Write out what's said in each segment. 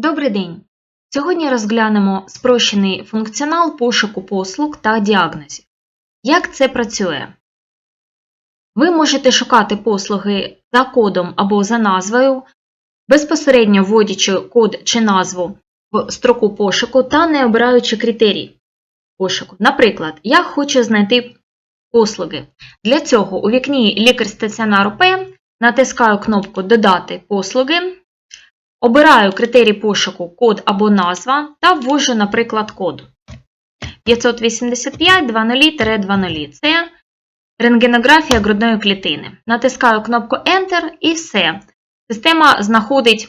Добрий день! Сьогодні розглянемо спрощений функціонал пошуку послуг та діагнозів. Як це працює? Ви можете шукати послуги за кодом або за назвою, безпосередньо вводячи код чи назву в строку пошуку та не обираючи критерій пошуку. Наприклад, я хочу знайти послуги. Для цього у вікні лікар стаціонару П натискаю кнопку Додати послуги. Обираю критерій пошуку код або назва та ввожу, наприклад, код 585-20-20. Це рентгенографія грудної клітини. Натискаю кнопку Enter і все. Система знаходить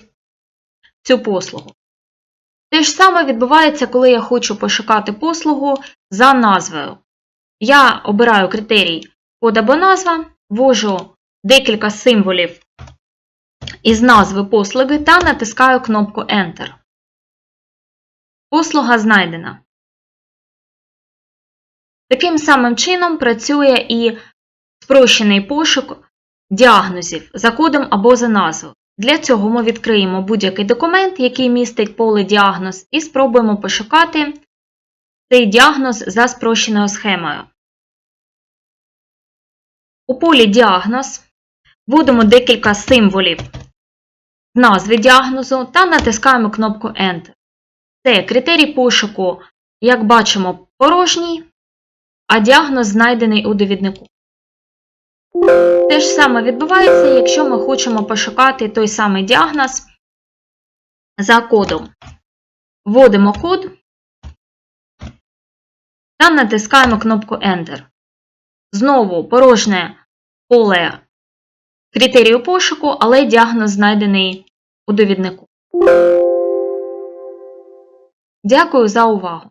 цю послугу. Те ж саме відбувається, коли я хочу пошукати послугу за назвою. Я обираю критерій код або назва, ввожу декілька символів із назви послуги та натискаю кнопку Enter. Послуга знайдена. Таким самим чином працює і спрощений пошук діагнозів за кодом або за назвою. Для цього ми відкриємо будь-який документ, який містить поле діагноз, і спробуємо пошукати цей діагноз за спрощеною схемою. У полі діагноз вводимо декілька символів назви діагнозу та натискаємо кнопку Enter. Це критерій пошуку, як бачимо, порожній, а діагноз знайдений у довіднику. Те ж саме відбувається, якщо ми хочемо пошукати той самий діагноз за кодом. Вводимо код та натискаємо кнопку Enter. Знову порожнє поле критерію пошуку, але діагноз знайдений у довіднику. Дякую за увагу!